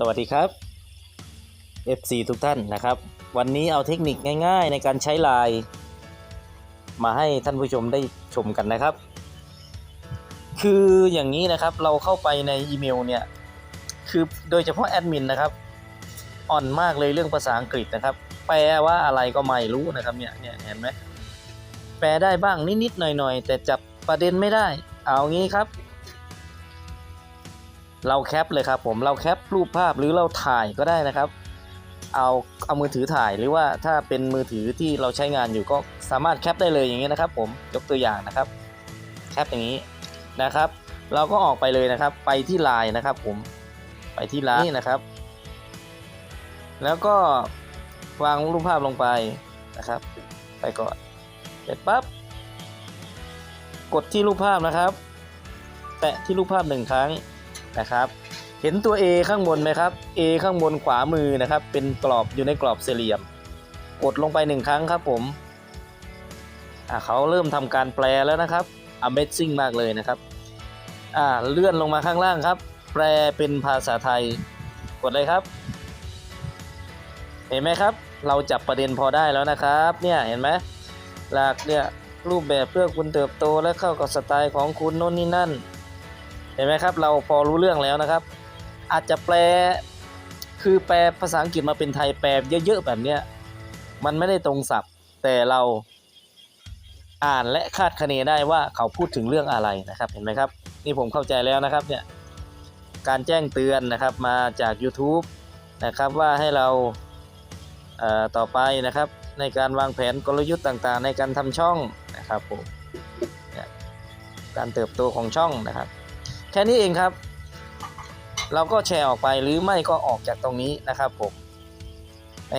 สวัสดีครับ FC ทุกท่านนะครับ วันนี้เอาเทคนิคง่าย ๆ ในการใช้ไลน์มาให้ท่านผู้ชมได้ชมกันนะครับ คืออย่างนี้นะครับเราเข้าไปในอีเมลเนี่ย คือโดยเฉพาะแอดมินนะครับ อ่อนมากเลยเรื่องภาษาอังกฤษนะครับ แปลว่าอะไรก็ไม่รู้นะครับเนี่ยเนี่ยเห็นไหมแปลได้บ้างนิดๆหน่อยๆ แต่จับประเด็นไม่ได้ เอางี้ครับ เราแคปเลยครับผมเราแคปรูปภาพหรือเราถ่ายก็ได้นะครับ เอาเอามือถือถ่ายหรือว่าถ้าเป็นมือถือที่เราใช้งานอยู่ก็สามารถแคปได้เลยอย่างนี้นะครับ ผมยกตัวอย่างนะครับแคปอย่างนี้นะครับ เราก็ออกไปเลยนะครับ ไปที่ไลน์นะครับ ผมไปที่ไลน์นี่นะครับ แล้วก็วางรูปภาพลงไปนะครับ ไปก่อนเสร็จปั๊บกดที่รูปภาพนะครับ แตะที่รูปภาพหนึ่งครั้ง นะครับ เห็นตัว A ข้างบนไหมครับ A ข้างบนขวามือนะครับ เป็นกรอบอยู่ในกรอบสี่เหลี่ยม กดลงไปหนึ่งครั้งครับผมอ่าเขาเริ่มทำการแปลแล้วนะครับ Amazing มากเลยนะครับอ่าเลื่อนลงมาข้างล่างครับ แปลเป็นภาษาไทย กดเลยครับ เห็นไหมครับ เราจับประเด็นพอได้แล้วนะครับ เนี่ยเห็นไหมหลักเนี่ยรูปแบบเพื่อคุณเติบโตและเข้ากับสไตล์ของคุณโน่นนี่นั่น ห็นไหมครับ เราพอรู้เรื่องแล้วนะครับ อาจจะแปลคือแปลภาษาอังกฤษมาเป็นไทยแปลเยอะๆแบบเนี้ยมันไม่ได้ตรงศัพท์ แต่เราอ่านและคาดคะเนได้ว่าเขาพูดถึงเรื่องอะไรนะครับ เห็นไหมครับ นี่ผมเข้าใจแล้วนะครับเนี่ยการแจ้งเตือนนะครับมาจาก YouTube นะครับว่าให้เราเต่อไปนะครับในการวางแผนกลยุทธ์ต่างๆ ในการทำช่องนะครับผมการเติบโตของช่องนะครับ แค่นี้เองครับ เราก็แชร์ออกไปหรือไม่ก็ออกจากตรงนี้นะครับผม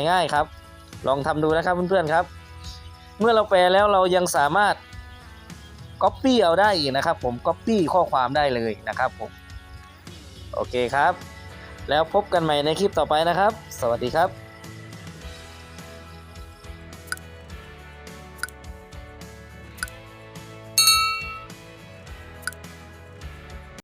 ง่ายๆครับ ลองทำดูนะครับเพื่อนๆครับ เมื่อเราแปลแล้วเรายังสามารถ Copy เอาได้อีกนะครับผม Copy ข้อความได้เลยนะครับผม โอเคครับ แล้วพบกันใหม่ในคลิปต่อไปนะครับ สวัสดีครับ